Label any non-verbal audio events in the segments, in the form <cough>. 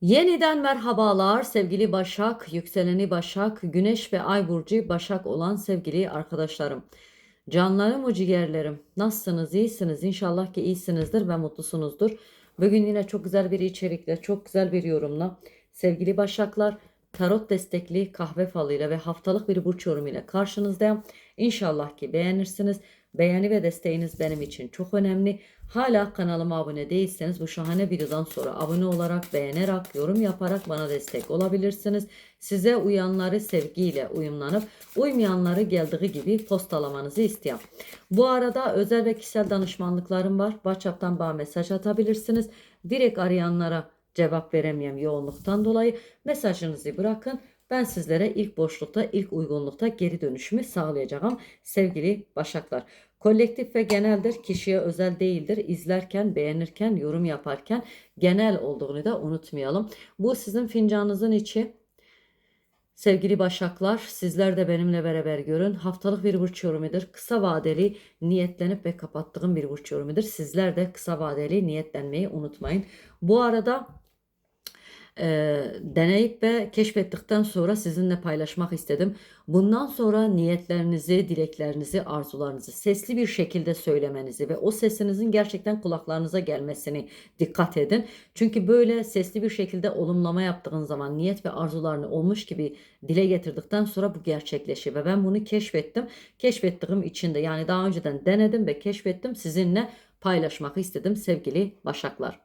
Yeniden merhabalar sevgili Başak, yükseleni Başak, Güneş ve Ay burcu Başak olan sevgili arkadaşlarım. Canlarım o ciğerlerim. Nasılsınız? İyisiniz. İnşallah ki iyisinizdir ve mutlusunuzdur. Bugün yine çok güzel bir içerikle, çok güzel bir yorumla sevgili Başaklar tarot destekli kahve falıyla ve haftalık bir burç yorumuyla karşınızdayım. İnşallah ki beğenirsiniz. Beğeni ve desteğiniz benim için çok önemli. Hala kanalıma abone değilseniz bu şahane videodan sonra abone olarak, beğenerek, yorum yaparak bana destek olabilirsiniz. Size uyanları sevgiyle uyumlanıp uymayanları geldiği gibi postalamanızı istiyorum. Bu arada özel ve kişisel danışmanlıklarım var. WhatsApp'tan bana mesaj atabilirsiniz. Direkt arayanlara cevap veremeyem yoğunluktan dolayı mesajınızı bırakın. Ben sizlere ilk boşlukta, ilk uygunlukta geri dönüşümü sağlayacağım sevgili Başaklar. Kolektif ve geneldir, kişiye özel değildir. İzlerken, beğenirken, yorum yaparken genel olduğunu da unutmayalım. Bu sizin fincanınızın içi. Sevgili Başaklar, sizler de benimle beraber görün. Haftalık bir burç yorumudur. Kısa vadeli niyetlenip ve kapattığım bir burç yorumudur. Sizler de kısa vadeli niyetlenmeyi unutmayın. Bu arada e, deneyip ve keşfettikten sonra sizinle paylaşmak istedim. Bundan sonra niyetlerinizi, dileklerinizi, arzularınızı sesli bir şekilde söylemenizi ve o sesinizin gerçekten kulaklarınıza gelmesini dikkat edin. Çünkü böyle sesli bir şekilde olumlama yaptığın zaman niyet ve arzularını olmuş gibi dile getirdikten sonra bu gerçekleşir ve ben bunu keşfettim. Keşfettiğim için de yani daha önceden denedim ve keşfettim sizinle paylaşmak istedim sevgili Başaklar.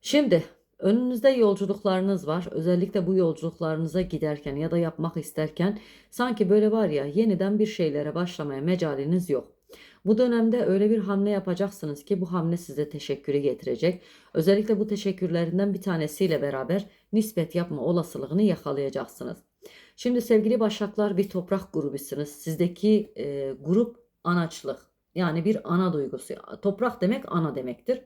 Şimdi önünüzde yolculuklarınız var. Özellikle bu yolculuklarınıza giderken ya da yapmak isterken sanki böyle var ya yeniden bir şeylere başlamaya mecaliniz yok. Bu dönemde öyle bir hamle yapacaksınız ki bu hamle size teşekkürü getirecek. Özellikle bu teşekkürlerinden bir tanesiyle beraber nispet yapma olasılığını yakalayacaksınız. Şimdi sevgili Başaklar bir toprak grubusunuz. Sizdeki e, grup anaçlık. Yani bir ana duygusu. Toprak demek ana demektir.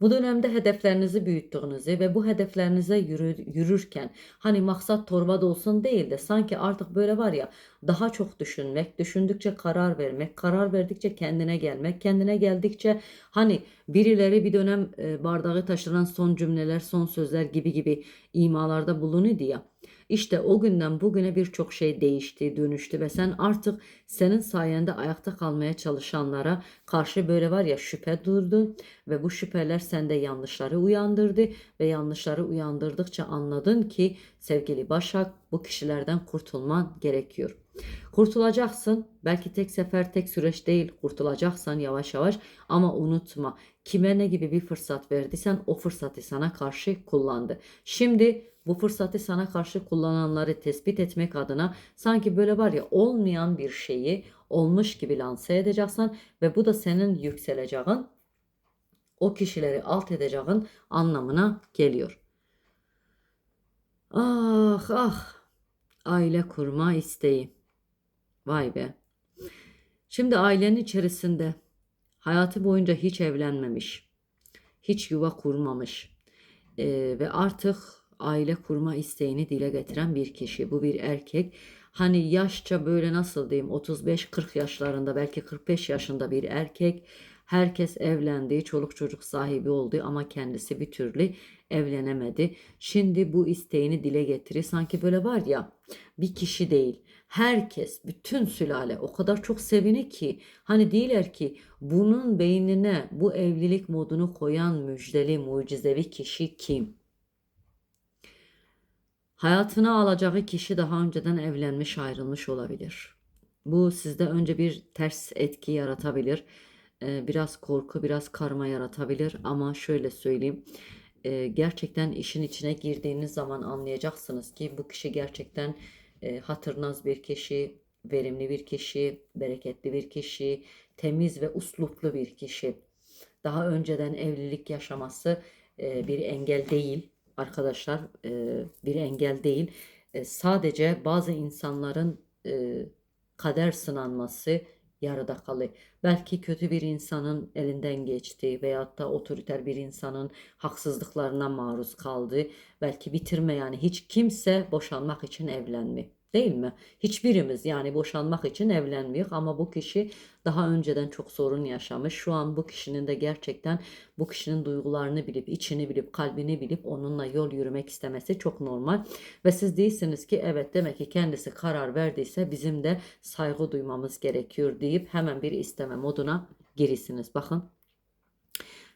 Bu dönemde hedeflerinizi büyüttüğünüzü ve bu hedeflerinize yürü, yürürken hani maksat torba olsun değil de sanki artık böyle var ya daha çok düşünmek, düşündükçe karar vermek, karar verdikçe kendine gelmek, kendine geldikçe hani birileri bir dönem e, bardağı taşıran son cümleler, son sözler gibi gibi imalarda bulunuyordu ya. İşte o günden bugüne birçok şey değişti, dönüştü ve sen artık senin sayende ayakta kalmaya çalışanlara karşı böyle var ya şüphe durdun ve bu şüpheler sende yanlışları uyandırdı ve yanlışları uyandırdıkça anladın ki sevgili Başak bu kişilerden kurtulman gerekiyor. Kurtulacaksın. Belki tek sefer tek süreç değil. Kurtulacaksan yavaş yavaş ama unutma. Kime ne gibi bir fırsat verdiysen o fırsatı sana karşı kullandı. Şimdi bu fırsatı sana karşı kullananları tespit etmek adına sanki böyle var ya olmayan bir şeyi olmuş gibi lanse edeceksin ve bu da senin yükseleceğin o kişileri alt edeceğin anlamına geliyor. Ah ah aile kurma isteği. Vay be. Şimdi ailenin içerisinde hayatı boyunca hiç evlenmemiş, hiç yuva kurmamış ee, ve artık aile kurma isteğini dile getiren bir kişi. Bu bir erkek. Hani yaşça böyle nasıl diyeyim 35-40 yaşlarında belki 45 yaşında bir erkek. Herkes evlendi, çoluk çocuk sahibi oldu ama kendisi bir türlü evlenemedi. Şimdi bu isteğini dile getiri. Sanki böyle var ya bir kişi değil. Herkes, bütün sülale o kadar çok sevini ki hani diyorlar ki bunun beynine bu evlilik modunu koyan müjdeli mucizevi kişi kim? Hayatına alacağı kişi daha önceden evlenmiş ayrılmış olabilir. Bu sizde önce bir ters etki yaratabilir. Ee, biraz korku, biraz karma yaratabilir ama şöyle söyleyeyim. Ee, gerçekten işin içine girdiğiniz zaman anlayacaksınız ki bu kişi gerçekten e, hatırnaz bir kişi, verimli bir kişi, bereketli bir kişi, temiz ve usluplu bir kişi. Daha önceden evlilik yaşaması e, bir engel değil arkadaşlar e, bir engel değil. E, sadece bazı insanların e, kader sınanması yarıda kalıyor. Belki kötü bir insanın elinden geçti veyahut da otoriter bir insanın haksızlıklarına maruz kaldı. Belki bitirme yani hiç kimse boşanmak için evlenmi. Değil mi? Hiçbirimiz yani boşanmak için evlenmiyor ama bu kişi daha önceden çok sorun yaşamış. Şu an bu kişinin de gerçekten bu kişinin duygularını bilip, içini bilip, kalbini bilip onunla yol yürümek istemesi çok normal. Ve siz değilsiniz ki evet demek ki kendisi karar verdiyse bizim de saygı duymamız gerekiyor deyip hemen bir isteme moduna girisiniz. Bakın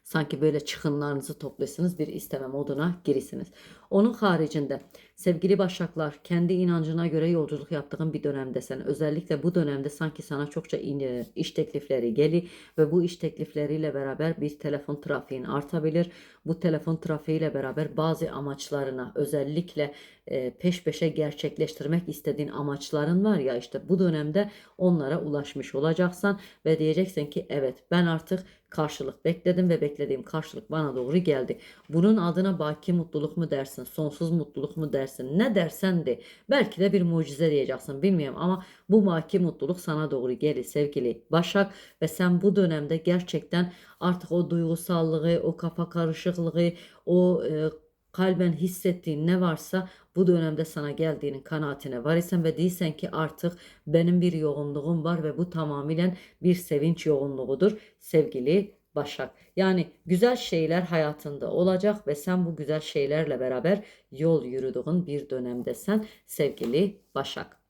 Sanki böyle çıkınlarınızı toplasınız bir isteme moduna girisiniz. Onun haricinde sevgili başaklar kendi inancına göre yolculuk yaptığın bir dönemdesin. Özellikle bu dönemde sanki sana çokça in- iş teklifleri geli ve bu iş teklifleriyle beraber bir telefon trafiğin artabilir. Bu telefon trafiğiyle beraber bazı amaçlarına özellikle e, peş peşe gerçekleştirmek istediğin amaçların var ya işte bu dönemde onlara ulaşmış olacaksan ve diyeceksin ki evet ben artık karşılık bekledim ve beklediğim karşılık bana doğru geldi. Bunun adına baki mutluluk mu dersin, sonsuz mutluluk mu dersin, ne dersen de belki de bir mucize diyeceksin bilmiyorum ama bu baki mutluluk sana doğru gelir sevgili Başak ve sen bu dönemde gerçekten artık o duygusallığı, o kafa karışıklığı, o e, kalben hissettiğin ne varsa bu dönemde sana geldiğinin kanaatine var isen ve değilsen ki artık benim bir yoğunluğum var ve bu tamamen bir sevinç yoğunluğudur sevgili Başak. Yani güzel şeyler hayatında olacak ve sen bu güzel şeylerle beraber yol yürüdüğün bir dönemdesin sevgili Başak.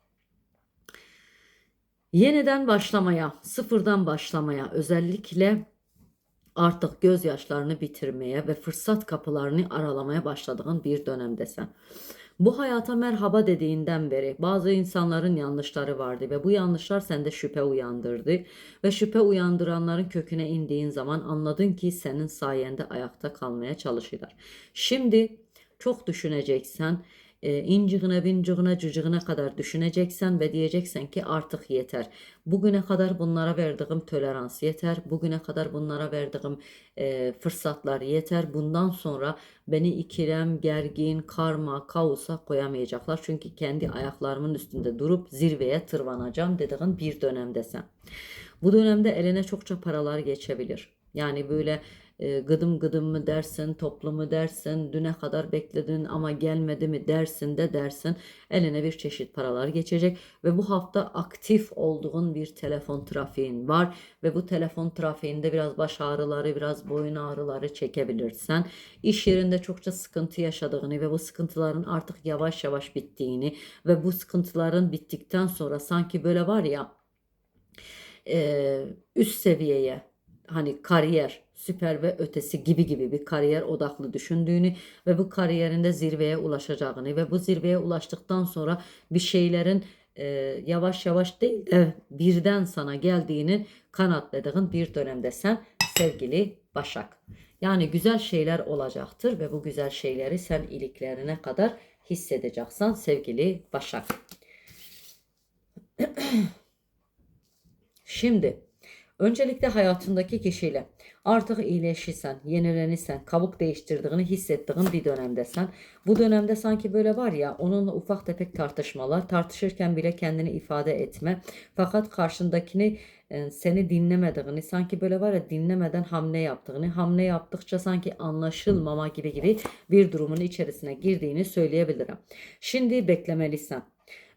Yeniden başlamaya, sıfırdan başlamaya, özellikle artık gözyaşlarını bitirmeye ve fırsat kapılarını aralamaya başladığın bir dönemdesin. Bu hayata merhaba dediğinden beri bazı insanların yanlışları vardı ve bu yanlışlar sende şüphe uyandırdı ve şüphe uyandıranların köküne indiğin zaman anladın ki senin sayende ayakta kalmaya çalışırlar. Şimdi çok düşüneceksen e, inciğine, binciğine, cücüğüne kadar düşüneceksen ve diyeceksen ki artık yeter. Bugüne kadar bunlara verdiğim tolerans yeter. Bugüne kadar bunlara verdiğim e, fırsatlar yeter. Bundan sonra beni ikilem, gergin, karma, kaosa koyamayacaklar. Çünkü kendi ayaklarımın üstünde durup zirveye tırmanacağım dediğin bir dönemdesin. Bu dönemde eline çokça paralar geçebilir. Yani böyle e, gıdım gıdım mı dersin, toplu mu dersin, düne kadar bekledin ama gelmedi mi dersin de dersin. Eline bir çeşit paralar geçecek ve bu hafta aktif olduğun bir telefon trafiğin var ve bu telefon trafiğinde biraz baş ağrıları, biraz boyun ağrıları çekebilirsen, iş yerinde çokça sıkıntı yaşadığını ve bu sıkıntıların artık yavaş yavaş bittiğini ve bu sıkıntıların bittikten sonra sanki böyle var ya e, üst seviyeye hani kariyer, süper ve ötesi gibi gibi bir kariyer odaklı düşündüğünü ve bu kariyerinde zirveye ulaşacağını ve bu zirveye ulaştıktan sonra bir şeylerin e, yavaş yavaş değil de birden sana geldiğini kanatladığın bir dönemde sen sevgili Başak. Yani güzel şeyler olacaktır ve bu güzel şeyleri sen iliklerine kadar hissedeceksin sevgili Başak. <clears throat> Şimdi Öncelikle hayatındaki kişiyle artık iyileşirsen, yenilenirsen, kabuk değiştirdiğini hissettiğin bir dönemdesen. Bu dönemde sanki böyle var ya onunla ufak tefek tartışmalar, tartışırken bile kendini ifade etme. Fakat karşındakini e, seni dinlemediğini, sanki böyle var ya dinlemeden hamle yaptığını, hamle yaptıkça sanki anlaşılmama gibi gibi bir durumun içerisine girdiğini söyleyebilirim. Şimdi beklemelisin.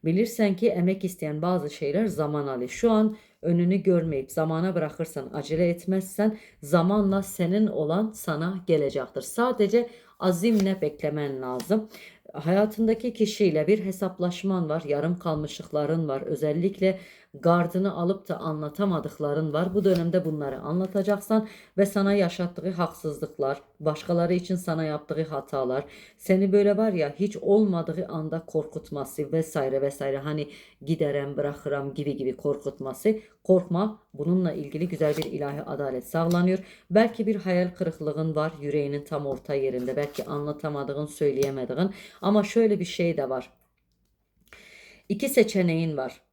Bilirsen ki emek isteyen bazı şeyler zaman alır. Şu an önünü görmeyip zamana bırakırsan, acele etmezsen zamanla senin olan sana gelecektir. Sadece azimle beklemen lazım. Hayatındaki kişiyle bir hesaplaşman var, yarım kalmışlıkların var. Özellikle gardını alıp da anlatamadıkların var. Bu dönemde bunları anlatacaksan ve sana yaşattığı haksızlıklar, başkaları için sana yaptığı hatalar, seni böyle var ya hiç olmadığı anda korkutması vesaire vesaire hani giderem bırakırım gibi gibi korkutması korkma bununla ilgili güzel bir ilahi adalet sağlanıyor. Belki bir hayal kırıklığın var yüreğinin tam orta yerinde belki anlatamadığın söyleyemediğin ama şöyle bir şey de var. İki seçeneğin var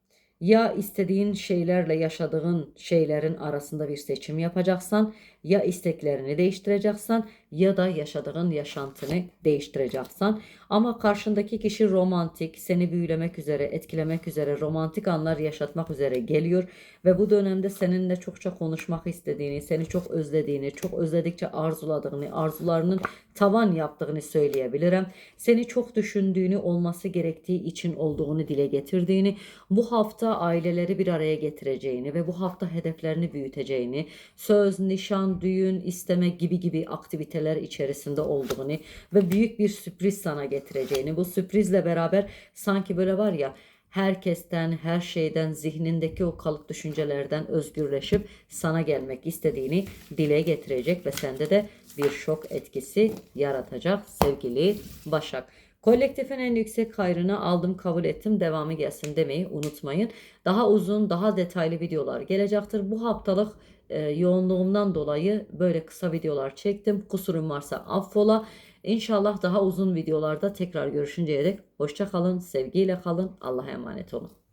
ya istediğin şeylerle yaşadığın şeylerin arasında bir seçim yapacaksan ya isteklerini değiştireceksin ya da yaşadığın yaşantını değiştireceksin. Ama karşındaki kişi romantik, seni büyülemek üzere, etkilemek üzere, romantik anlar yaşatmak üzere geliyor ve bu dönemde seninle çokça konuşmak istediğini, seni çok özlediğini, çok özledikçe arzuladığını, arzularının tavan yaptığını söyleyebilirim. Seni çok düşündüğünü, olması gerektiği için olduğunu dile getirdiğini, bu hafta aileleri bir araya getireceğini ve bu hafta hedeflerini büyüteceğini, söz, düğün, isteme gibi gibi aktiviteler içerisinde olduğunu ve büyük bir sürpriz sana getireceğini, bu sürprizle beraber sanki böyle var ya herkesten, her şeyden, zihnindeki o kalıp düşüncelerden özgürleşip sana gelmek istediğini dile getirecek ve sende de bir şok etkisi yaratacak sevgili Başak. Kolektifin en yüksek hayrını aldım, kabul ettim, devamı gelsin demeyi unutmayın. Daha uzun, daha detaylı videolar gelecektir. Bu haftalık e, yoğunluğumdan dolayı böyle kısa videolar çektim. Kusurum varsa affola. İnşallah daha uzun videolarda tekrar görüşünceye dek hoşça kalın, sevgiyle kalın, Allah'a emanet olun.